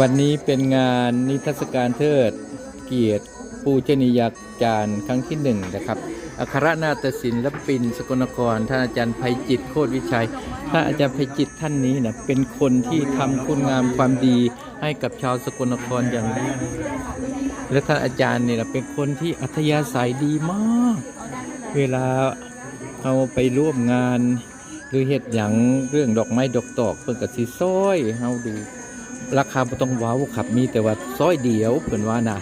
วันนี้เป็นงานนิทรรศการเทิดเกียรติปูชนียาจารย์ครั้งที่หนึ่งนะครับอัครนาฏศิลปิน สกลนคร ท่านอาจารย์ไพจิตโคตรวิชัยท่านอาจารย์ไพจิตท่านนี้นะเป็นคนที่ทำคุณงามความดีให้กับชาวสกลนครอย่างดีและท่านอาจารย์เนี่ยนะเป็นคนที่อัธยาศัยดีมาก เวลาเอาไปร่วมงาน หรือเฮ็ดหยังเรื่องดอกไม้ดอกตอกเพิ่นก็สิซอยเฮาดู ราคาบ่ต้องว้าครับมีแต่ว่าซอยเดียวเพิ่นว่านะ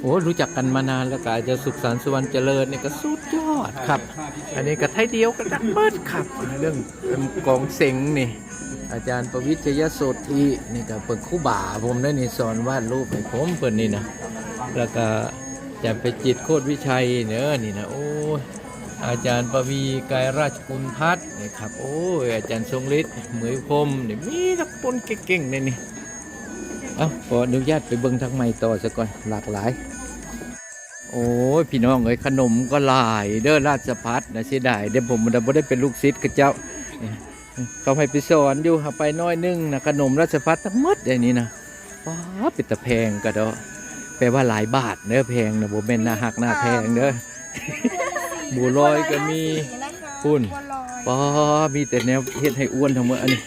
โอ้รู้จักกันมานานแล้วก็อาจจะสุขสันต์สุวรรณเจริญเนี่ยก็สุดยอดครับ อันนี้ก็ไทยเดียวกันดังเบิดครับ เรื่องกองเสงนี่ อาจารย์ประวิทยโสธีนี่ก็เปิดคู่บ่าผมได้นี่สอนวาดรูปให้ผมเพิ่นนี่นะแล้วก็อาจารย์ไปจิตโคตรวิชัยเนอะนี่นะโอ้ยอาจารย์ปวีกายราชกุลพัฒน์นี่ครับโอ้ยอาจารย์ทรงฤทธิ์เหมยพรมนี่มีทักคนเก่งๆในนี่ เอ้าขออนุญาตไปเบิ่งทางใหม่ต่อซะก่อนหลากหลาย โอ้ยพี่น้องเอ้ยขนมก็หลายเด้อราชพัฒนะเสียดายเดี๋ยวผมมันบ่ได้เป็นลูกศิษย์กับเจ้านี่เขาให้ไปสอนอยู่หาไปน้อยนึงนะขนมราชพัฒทั้งหมดอย่างนี้นะว้าเป็นตะแพงก็เด้อแปลว่าหลายบาทเด้อแพงนะบ่แม่นหน้าหักหน้าแพงเด้อบัวลอยก็มีพุ่นป้ามีแต่แนวเฮ็ดให้อ้วนทั้งหมดอันนี้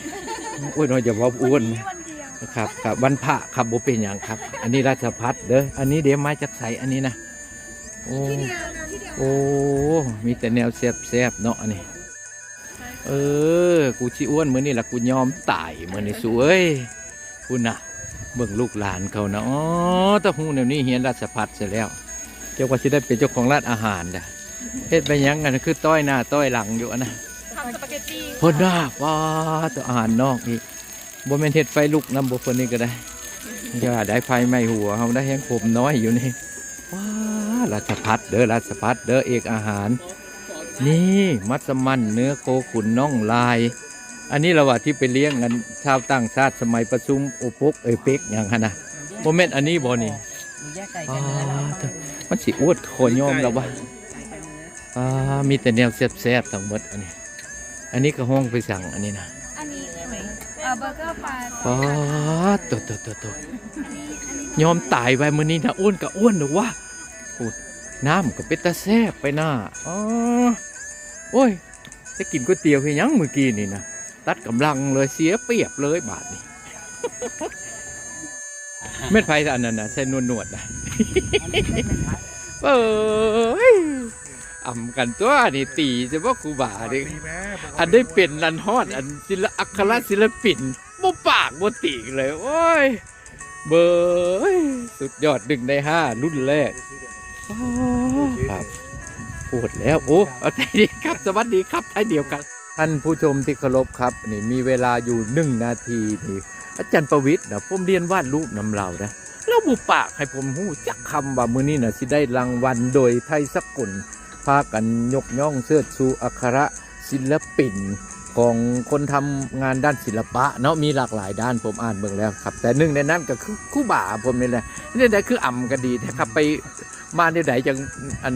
อ้วนน้อยจะว่าอ้วนนะ ครับครับวันพระครับบ่เป็นอย่างครับ อันนี้ราชพัฒเด้ออันนี้เดี๋ยวมาจากใสอันนี้นะโอ้โอ้มีแต่แนวแซ่บๆเนาะอันนี้ เออ กูชิอ้วนมื้อนี้ล่ะกูยอมตายมื้อนี้สวยคุณน่ะเบิ่งลูกหลานเขานะอ๋อแตะหูแนวนี้เฮียนราชพัฒเสร็จแล้ว เจ้าว่าสิได้เป็นเจ้าของร้านอาหารนะเฮ็ดไปหยังกันคือต้อยหน้าต้อยหลังอยู่อะนะทำสปาเกตตี้เพิ่นน่าว้าตัวอาหารนอกอีก บ่แม่นเฮ็ดไฟลุกนำบ่เพิ่นนี่ก็ได้อย่าได้ไฟไหม้หัวเฮาได้แห้งผมน้อยอยู่นี่ว้าราชพัฒเด้อราชพัฒเด้อเอกอาหาร นี่มัสมั่นเนื้อโคขุนน่องลาย อันนี้เราว่าที่ไปเลี้ยงกันชาวต่างชาติสมัยประชุมโอปกเอยเป็กหยังหั่นน่ะบ่แม่นอันนี้บ่นี่มีแยกไก่อ๋กัอนเนื้อแล้วเถอะมันสิอวดโคยอมแล้ววะอ่ามีแต่แนวแซ่บๆทั้งหมดอันนี้ อันนี้ก็ห้องไปสั่งอันนี้นะอันนี้ใช่ไหม เอ่อเบอร์เกอร์ปลาอ๋อตัวตัวตัวตัวยอมตายไปมื้อนี้นะอ้วนก็อ้วนหรือวะโอ้น้ำก็เป็นตาแซ่บไปหน้าอ๋อโอ้ยจะกินก๋วยเตี๋ยวเพียงยังเมื่อกี้นี่นะตัดกำลังเลยเสียเปรียบเลยบาทนี่เม็ดไผ่อันนั้นนะใส่นวดนวดๆนะเอ้ย อ่ำกันตัวนี่ตีจะว่าครูบาดิอันได้เป็นนันฮอดอันศิลปอัครศิลปินบ่ปากบ่ติงเลย โอ้ย เบยสุดยอดหนึ่งในห้ารุ่นแรกอ้าวครับพูดแล้ว โอ้เอาใจดีครับ สวัสดีครับท้ายเดียวกัน ท่านผู้ชมที่เคารพครับ นี่มีเวลาอยู่หนึ่งนาทีนี่ อาจารย์ประวิทย์นะผมเรียนวาดรูปนำเรานะแล้วบุปากให้ผมหู้จักคำว่ามือนี้นะสิได้รางวัลโดยไทยสกุล พากันยกย่องเสื้อชูอัคระศิลปินของคนทำงานด้านศิลปะเนาะมีหลากหลายด้านผมอ่านเบิ่งแล้วครับ แต่หนึ่งในนั้นก็คือคู่บ่าผมนี่แหละนี่แหละคืออ่ำก็ดีนะครับไปมาในไหนจังอัน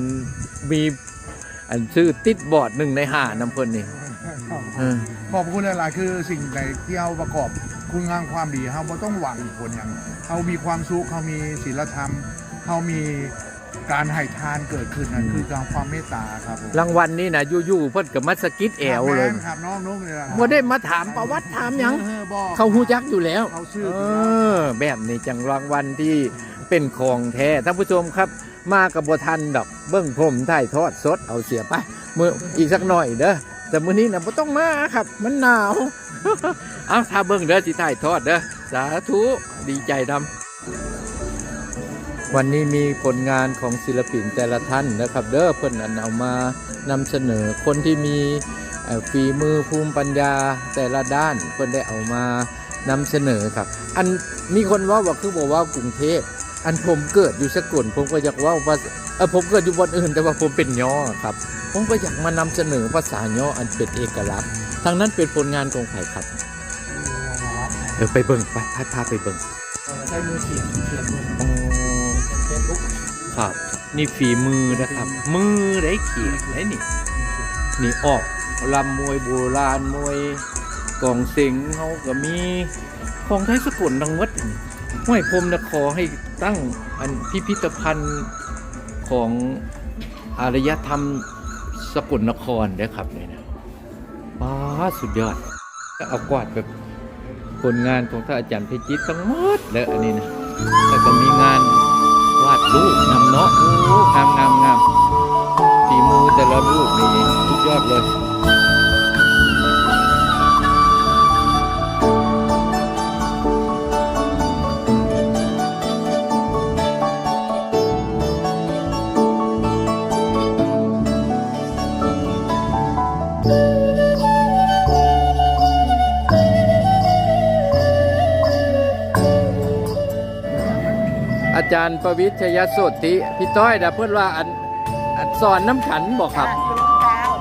มีอันชื่อติดบอร์ดหนึ่งในห้าน้ำเพิ่นนี่ขอบคุณหลายๆคือสิ่งใดที่เราประกอบคุณงามความดีเราต้องหวังผลอย่างเรามีความสุขเรามีศีลธรรมเรามี การให้ทานเกิดขึ้นนั่นคือการความเมตตาครับผมรางวัลนี่นะยู่ๆเพิ่นกับมัสกิดแอวเลยครับแม่นครับน้องนุ๊กเลยล่ะบ่ได้มาถามประวัติถามหยัง ออบอกเขาหูจักอยู่แล้ว เขาชื่อเออ แบบนี้จังรางวัลที่เป็นของแท้ท่านผู้ชมครับ มากับบทันดอก เบิ้งผมถ่ายทอดสดเอาเสียไปมืออีกสักหน่อยเด้อแต่มื้อนี้นะบ่ต้องมาครับ มันหนาว เอาถ้าเบิ้งเด้อสิถ่ายทอดเด้อสาธุดีใจนำ วันนี้มีผลงานของศิลปินแต่ละท่านนะครับ เด้อเพิ่นอันเอามานำเสนอคนที่มีเอ่อฝีมือภูมิปัญญาแต่ละด้านเพิ่นได้เอามานำเสนอครับ อันมีคนเว่าว่าคือบอกว่ากรุงเทพอันผมเกิดอยู่สกลผมก็อยากเว่าว่าเออผมเกิดอยู่บนอื่นแต่ว่าผมเป็นย่อครับ ผมก็อยากมานำเสนอภาษาย่ออันเป็นเอกลักษณ์ทางนั้นเป็นผลงานของใครครับเดี๋ยวไปเบิ่งไปพาพาไปเบิ่งใช้มือเขียนเขียนบนอ๋อเฟซบุ๊ก ครับ นี่ฝีมือนะครับ มือได้เขียนได้นี่ นี่ออกลำมวยโบราณมวยกองเสงเขาก็มีของไทยสกุลทังหมดห้วยพรมนะขอให้ตั้งอันพิพิธภัณฑ์ของอารยธรรมสกุลนครได้ครับเนี่ยนะว้าสุดยอดก็เอากวาดแบบผลงานของท่านอาจารย์เพชรจิตทั้งหมดแล้วอันนี้นะแล้วก็มีงาน รูปนำเนาะโอ้งามงามงามฝีมือแต่ละรูปนี่สุดยอดเลย อาจารย์ประวิทยโสติพี่ต้อยนะเพื่อนว่าอันอันสอนน้ำขันบอกครับ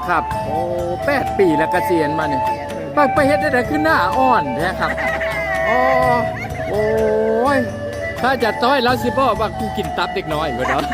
ครับ โอ้แปดปีแล้วเกษียณมาเนี่ยไปไปเฮ็ดได้แต่ขึ้นหน้าอ่อนแท้ครับโอ้โอ้ยถ้าจะต้อยแล้วสิบอกว่ากูกินตับเด็กน้อยก็เนาะ